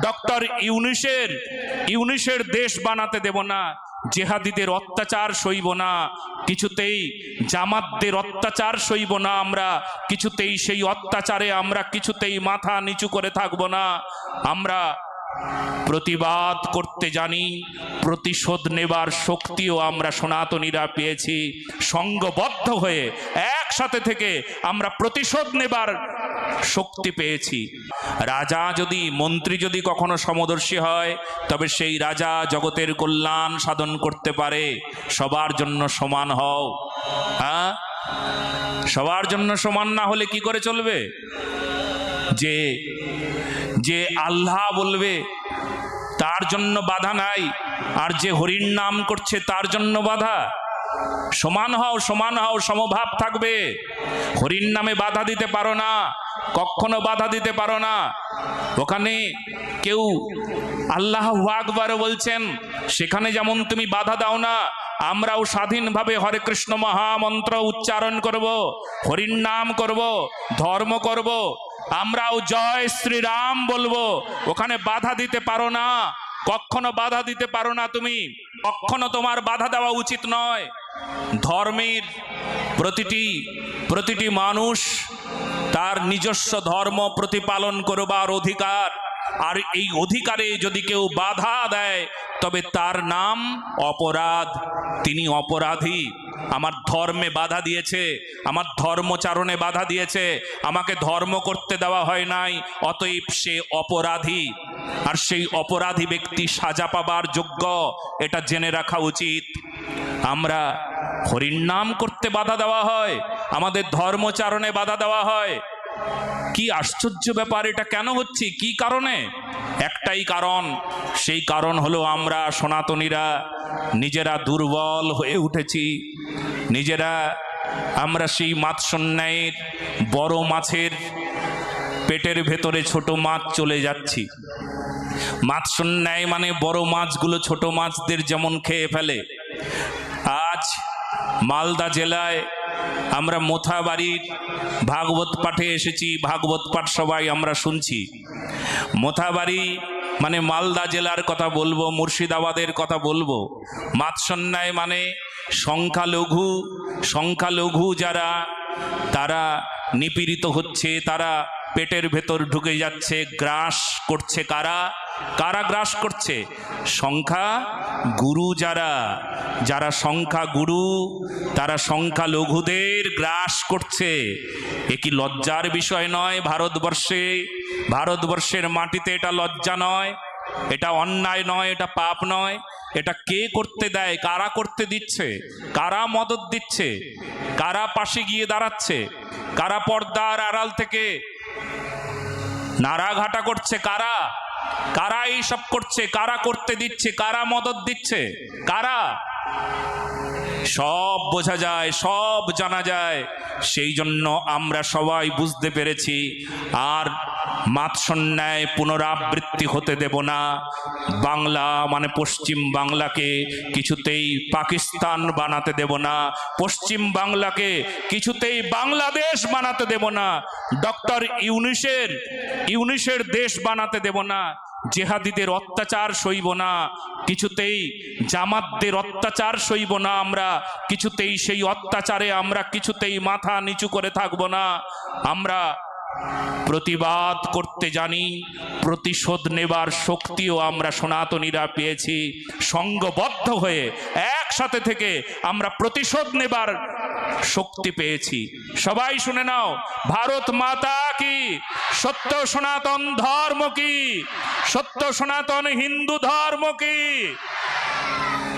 Doctor ইউনিসের ইউনিসের দেশ বানাতে দেব না, জেহাদিদের অত্যাচার সইব না, কিছুতেই জামাতদের অত্যাচার সইব না আমরা, কিছুতেই সেই অত্যাচারে আমরা কিছুতেই মাথা নিচু করে থাকব না। আমরা প্রতিবাদ করতে জানি, প্রতিশোধ নেবার শক্তিও আমরা সনাতনীরা পেয়েছি, সঙ্গবদ্ধ হয়ে একসাথে থেকে আমরা প্রতিশোধ নেবার শক্তি পেয়েছি। রাজা যদি, মন্ত্রী যদি কখনো সমদর্শী হয়, তবে সেই রাজা জগতের কল্যাণ সাধন করতে পারে। সবার জন্য সমান হও। হ্যাঁ? সবার জন্য সমান না হলে কি করে চলবে? যে যে আল্লাহ বলবে, তার জন্য বাধা নাই, আর যে হরির নাম করছে, তার জন্য বাধা। সমান হও সমান হও, সমভাব থাকবে। হরির নামে বাধা দিতে পারো না। কখনো বাধা দিতে পারো না। ওখানে কেউ আল্লাহ আকবার বলছেন, সেখানে যেমন তুমি বাধা দাও না, আমরাও স্বাধীনভাবে হরে কৃষ্ণ মহামন্ত্র উচ্চারণ করব, হরির নাম করব, ধর্ম করব, আমরাও জয় শ্রীরাম বলব। ওখানে বাধা দিতে পারো না। কখনো বাধা দিতে পারো না তুমি। কখনো তোমার বাধা দেওয়া উচিত নয়। ধর্মের প্রতিটি প্রতিটি মানুষ তার নিজস্ব ধর্ম প্রতিপালন করবার অধিকার। আর এই অধিকারে যদি কেউ বাধা দেয়, তবে তার নাম অপরাধ। তিনি অপরাধী। আমার ধর্মে বাধা দিয়েছে, আমার ধর্মচারণে বাধা দিয়েছে, আমাকে ধর্ম করতে দেওয়া হয় নাই, অতএব সে অপরাধী। আর সেই অপরাধী ব্যক্তি সাজা পাবার যোগ্য, এটা জেনে রাখা উচিত। আমরা হরির নাম করতে বাধা দেওয়া হয়, আমাদের ধর্মচারণে বাধা দেওয়া হয়। কি আশ্চর্য ব্যাপার, এটা কেন হচ্ছে? কি কারণে? একটাই কারণ, সেই কারণ হলো আমরা সনাতনীরা নিজেরা দুর্বল হয়ে উঠেছি। নিজেরা আমরা সেই মাৎসন্যায়ের বড় মাছের পেটের ভেতরে ছোট মাছ চলে যাচ্ছি। মাৎসন্যায় মানে বড় মাছগুলো ছোট মাছদের যেমন খেয়ে ফেলে মালদা জেলায় আমরা মোথাবাড়ির ভাগবত পাঠে এসেছি, ভাগবত পাঠ সবাই আমরা শুনছি। মোথাবাড়ি মানে মালদা জেলার কথা বলব, মুর্শিদাবাদের কথা বলব। মাৎসন্যায় মানে সংখ্যালঘু সংখ্যালঘু যারা, তারা নিপীড়িত হচ্ছে, তারা পেটের ভেতর ঢুকে যাচ্ছে, গ্রাস করছে কারা? কারা গ্রাস করছে? সংখ্যা গুরু যারা যারা সংখ্যা গুরু, তারা সংখ্যা লঘুদের গ্রাস করছে। এ কি লজ্জার বিষয় নয় ভারতবর্ষে? ভারতবর্ষের মাটিতে এটা লজ্জা নয়, এটা অন্যায় নয়, এটা পাপ নয়। এটা কে করতে দেয়? কারা করতে দিচ্ছে? কারা মদত দিচ্ছে? কারা পাশে গিয়ে দাঁড়াচ্ছে? কারা পর্দার আড়াল থেকে নাড়াঘাটা করছে? কারা? কারা এই সব করছে, কারা করতে দিচ্ছে, কারা মদত দিচ্ছে? কারা? সব বোঝা যায়, সব জানা যায়। সেই জন্য আমরা সবাই বুঝতে পেরেছি, আর মাৎসন্যায় পুনরাবৃত্তি হতে দেব না। বাংলা মানে পশ্চিম বাংলাকে কিছুতেই পাকিস্তান বানাতে দেব না। পশ্চিম বাংলাকে কিছুতেই বাংলাদেশ বানাতে দেব না। ডক্টর ইউনিসের ইউনিসের দেশ বানাতে দেব না। জেহাদিদের অত্যাচার সইব না। কিছুতেই জামাতদের অত্যাচার সইব না আমরা। কিছুতেই সেই অত্যাচারে আমরা কিছুতেই মাথা নিচু করে থাকব না। আমরা প্রতিবাদ করতে জানি, প্রতিশোধ নেবার শক্তিও আমরা সনাতনীরা পেয়েছি। সঙ্গবদ্ধ হয়ে একসাথে থেকে আমরা প্রতিশোধ নেবার শক্তি পেয়েছি। সবাই শুনে নাও, ভারত মাতা কি? সত্য সনাতন ধর্ম কি? সত্য সনাতন হিন্দু ধর্ম কি?